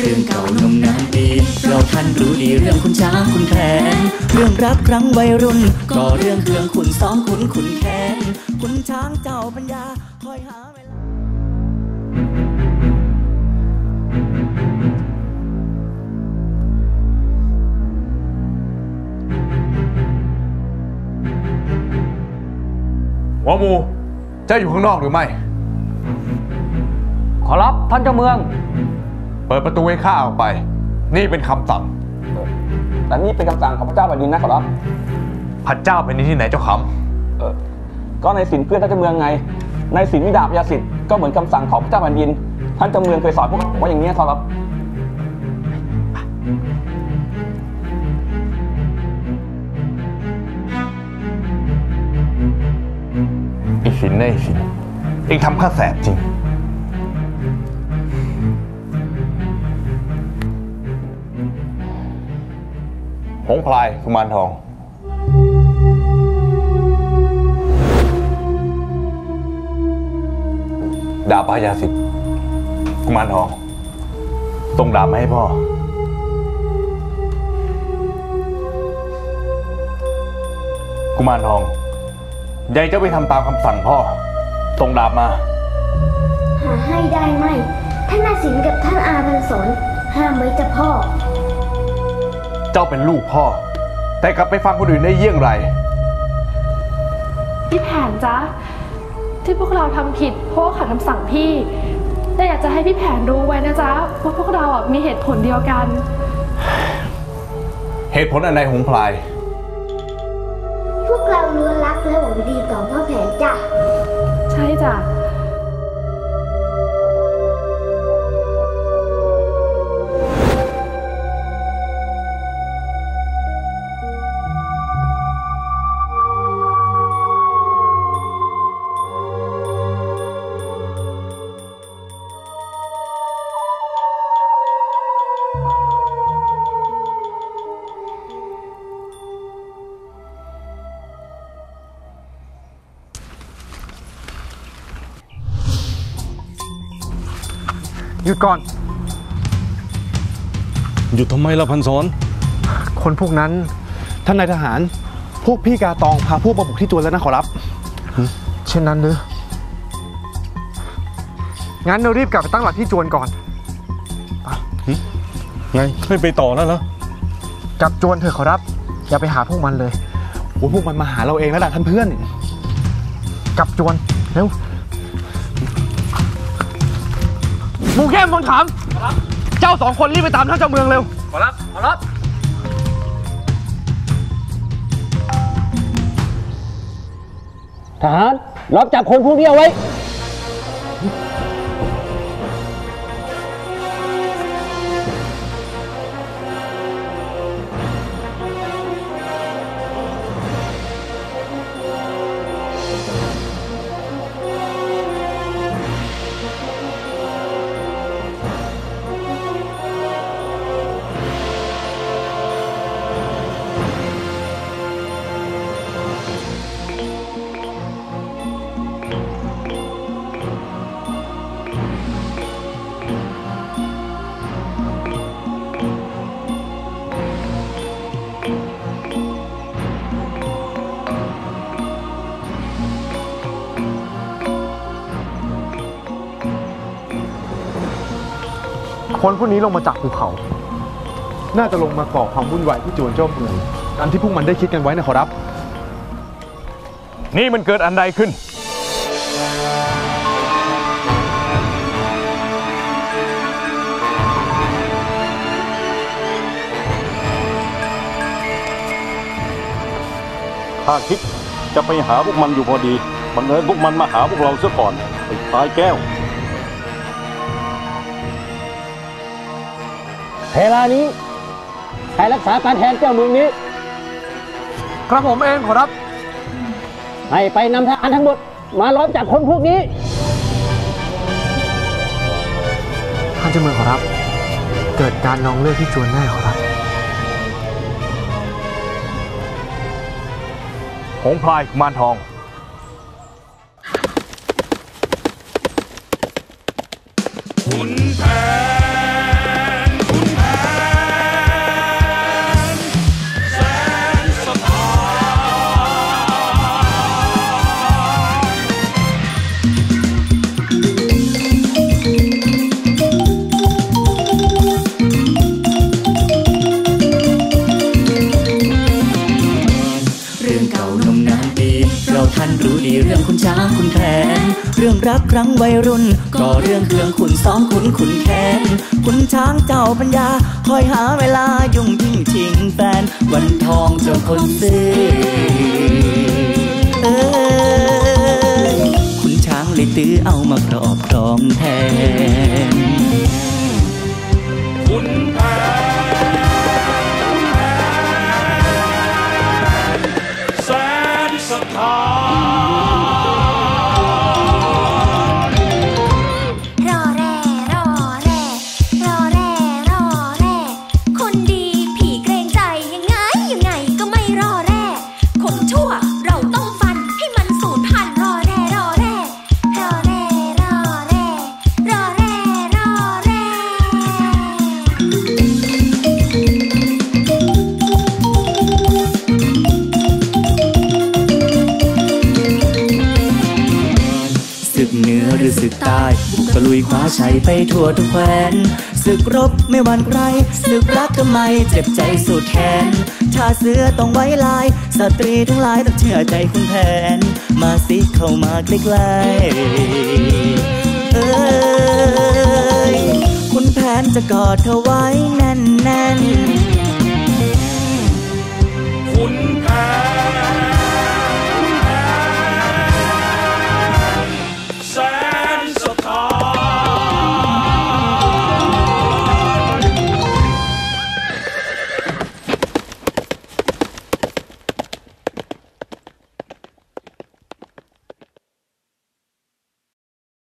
เรื่องเก่านมนานปีเราท่านรู้ดีเรื่องคุณช้างคุณแผนเรื่องรักครั้งวัยรุ่น ก็เรื่องเครื่องขุนซ้อมขุนขุนแค้นคุณช้างเจ้าปัญญาคอยหาเวลาหัวหมูเจ้าอยู่ข้างนอกหรือไม่ ขอรับท่านเจ้าเมือง เปิดประตูให้ข้าออกไป นี่เป็นคำสั่ง แต่นี่เป็นคำสั่งของพระเจ้าแผ่นดินนะขอรับ พระเจ้าเป็นที่ไหนเจ้าคเออก็ในสินเพื่อนท่านเจ้าเมืองไง ในสินวิดาพยาสิทธิ์ก็เหมือนคำสั่งของพระเจ้าแผ่นดิน ท่านเจ้าเมืองเคยสอนพวกผมว่าอย่างนี้ยขอรับำไอ้สินไอ้สินเองทำข้าแสบจริง หงพลายกุมารทอง ดาบพยาสิทธิ์กุมารทองส่งดาบมาให้พ่อ กุมารทองยายเจ้าไปทำตามคำสั่งพ่อส่งดาบมา หาให้ได้ไหมท่านอาสินกับท่านอาพันสนห้ามไว้จะพ่อ จ้าเป็นลูกพ่อ แต่กลับไปฟังคนอื่นได้เยี่ยงไร พี่แผนจ๊ะที่พวกเราทำผิดเพราะว่าขัดคำสั่งพี่ แต่อยากจะให้พี่แผนรู้ไว้นะจ๊ะว่าพวกเราอะมีเหตุผลเดียวกัน เหตุผลอันใดหงพลาย พวกเราล้วนรักและหวังดีต่อพ่อแผนจ้ะ ใช่จ้ะ หยุดก่อน หยุดทำไมล่ะพันสอนคนพวกนั้น ท่านนายทหาร พวกพี่กาตองพาพวกมาบุกที่จวนแล้วนะขอรับ เช่นนั้นหรืองั้นเรารีบกลับไปตั้งหลักที่จวนก่อน ไงไม่ไปต่อแล้วเหรอกลับจวนเถอะขอรับ อย่าไปหาพวกมันเลย โอ้ยพวกมันมาหาเราเองแล้วล่ะท่านเพื่อนกลับจวน เร็ว หมูเข้มมนต์ขามเจ้าสองคนรีบไปตามท่านเจ้าเมืองเร็ว ขอรับ ขอรับ ทหารรับจับคนพวกนี้เอาไว้ คนพวกนี้ลงมาจากภูเขา น่าจะลงมาก่อความวุ่นวายที่จวนเจ้าเมืองตามที่พวกมันได้คิดกันไว้นะขอรับ นี่มันเกิดอันใดขึ้น ข้าคิดจะไปหาพวกมันอยู่พอดี บังเอิญพวกมันมาหาพวกเราซะก่อนไอ้พายแก้ว เวลานี้ใครรักษาการแทนเจ้าเมืองนี้ ครับผมเองขอรับ ให้ไปนำทหารทั้งหมด มาล้อมจับคนพวกนี้ ท่านเจ้าเมืองขอรับ เกิดการนองเลือดที่จวนแน่ขอรับ หงพลายกุมารทองขุนแผ รื่องคุณช้างคุณแคนเรื่องรักครั้งวัยรุ่น ก็เรื่องเครื่องขุนซ้อมขุนขุนแค้นขุนช้างเจ้าปัญญา คอยหาเวลายุ่งยิ่งชิงแฟน วันทองเจ้าคนซื้อเอ้ยคุณช้างเลยตื้อเอามาครอบครองแทนแสนสถาน คว้าชัยไปทั่วทุกแคว้นศึกรบไม่หวั่นใครศึกรักก็ไม่เจ็บใจสุดแขนชาเสือต้องไว้ลาย สตรีทั้งหลายต้องเชื่อใจคุณแผน มาสิเข้ามาใกล้ๆเอ้ยคุณแผนจะกอดเธอไว้แน่นๆคุณ